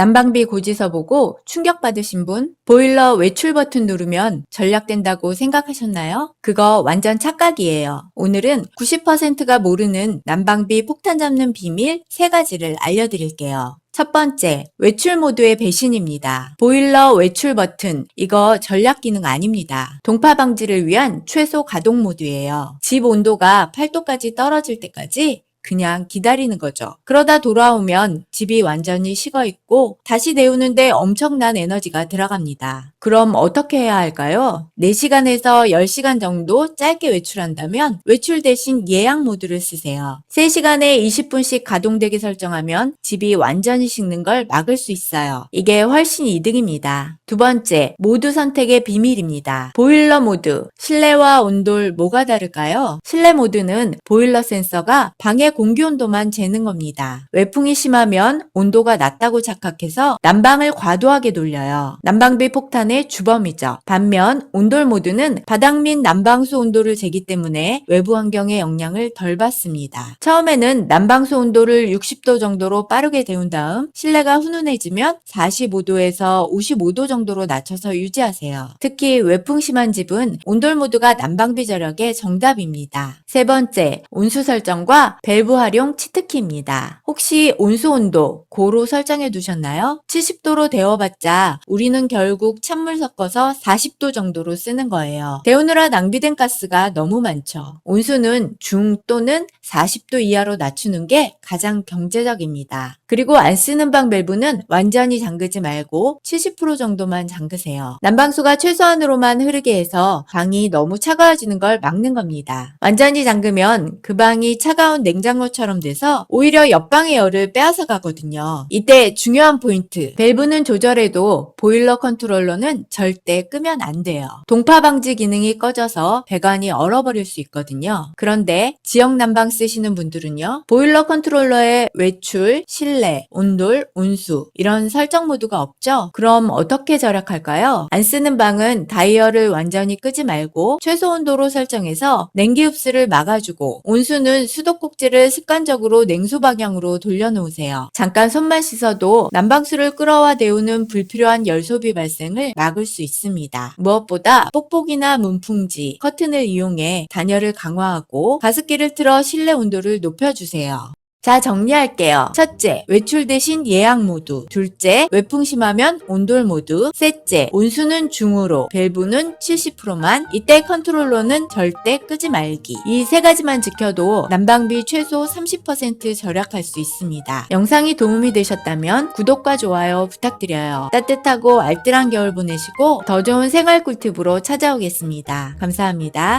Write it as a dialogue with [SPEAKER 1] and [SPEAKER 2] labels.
[SPEAKER 1] 난방비 고지서 보고 충격받으신 분? 보일러 외출 버튼 누르면 전략된다고 생각하셨나요? 그거 완전 착각이에요. 오늘은 90%가 모르는 난방비 폭탄 잡는 비밀 3가지를 알려드릴게요. 첫 번째, 외출 모드의 배신입니다. 보일러 외출 버튼, 이거 전략 기능 아닙니다. 동파 방지를 위한 최소 가동 모드예요. 집 온도가 8도까지 떨어질 때까지 그냥 기다리는 거죠. 그러다 돌아오면 집이 완전히 식어 있고 다시 데우는데 엄청난 에너지가 들어갑니다. 그럼 어떻게 해야 할까요? 4시간에서 10시간 정도 짧게 외출한다면 외출 대신 예약 모드를 쓰세요. 3시간에 20분씩 가동되게 설정하면 집이 완전히 식는 걸 막을 수 있어요. 이게 훨씬 이득입니다. 두 번째, 모드 선택의 비밀입니다. 보일러 모드, 실내와 온돌 뭐가 다를까요? 실내 모드는 보일러 센서가 방의 공기 온도만 재는 겁니다. 외풍이 심하면 온도가 낮다고 착각해서 난방을 과도하게 돌려요. 난방비 폭탄 의 주범이죠. 반면 온돌 모드는 바닥 및 난방수 온도를 재기 때문에 외부 환경의 영향을 덜 받습니다. 처음에는 난방수 온도를 60도 정도로 빠르게 데운 다음 실내가 훈훈해지면 45도에서 55도 정도로 낮춰서 유지하세요. 특히 외풍 심한 집은 온돌 모드가 난방비 절약의 정답입니다. 세 번째, 온수 설정과 밸브 활용 치트키입니다. 혹시 온수 온도 고로 설정해 두셨나요? 70도로 데워봤자 우리는 결국 찬물 섞어서 40도 정도로 쓰는 거예요. 데우느라 낭비된 가스가 너무 많죠. 온수는 중 또는 40도 이하로 낮추는 게 가장 경제적입니다. 그리고 안 쓰는 방 밸브는 완전히 잠그지 말고 70% 정도만 잠그세요. 난방수가 최소한으로만 흐르게 해서 방이 너무 차가워지는 걸 막는 겁니다. 완전히 잠그면 그 방이 차가운 냉장고처럼 돼서 오히려 옆방의 열을 빼앗아 가거든요. 이때 중요한 포인트. 밸브는 조절해도 보일러 컨트롤러는 절대 끄면 안 돼요. 동파 방지 기능이 꺼져서 배관이 얼어버릴 수 있거든요. 그런데 지역 난방 쓰시는 분들은요. 보일러 컨트롤러의 외출, 실내, 온돌, 온수 이런 설정 모드가 없죠? 그럼 어떻게 절약할까요? 안 쓰는 방은 다이얼을 완전히 끄지 말고 최소 온도로 설정해서 냉기 흡수를 막아주고 온수는 수도꼭지를 습관적으로 냉수 방향으로 돌려놓으세요. 잠깐 손만 씻어도 난방수를 끌어와 데우는 불필요한 열 소비 발생을 막을 수 있습니다. 무엇보다 뽁뽁이나 문풍지, 커튼을 이용해 단열을 강화하고 가습기를 틀어 실내 온도를 높여주세요. 자, 정리할게요. 첫째, 외출 대신 예약 모드. 둘째, 외풍 심하면 온돌 모드. 셋째, 온수는 중으로, 밸브는 70%만. 이때 컨트롤러는 절대 끄지 말기. 이 세 가지만 지켜도 난방비 최소 30% 절약할 수 있습니다. 영상이 도움이 되셨다면 구독과 좋아요 부탁드려요. 따뜻하고 알뜰한 겨울 보내시고 더 좋은 생활 꿀팁으로 찾아오겠습니다. 감사합니다.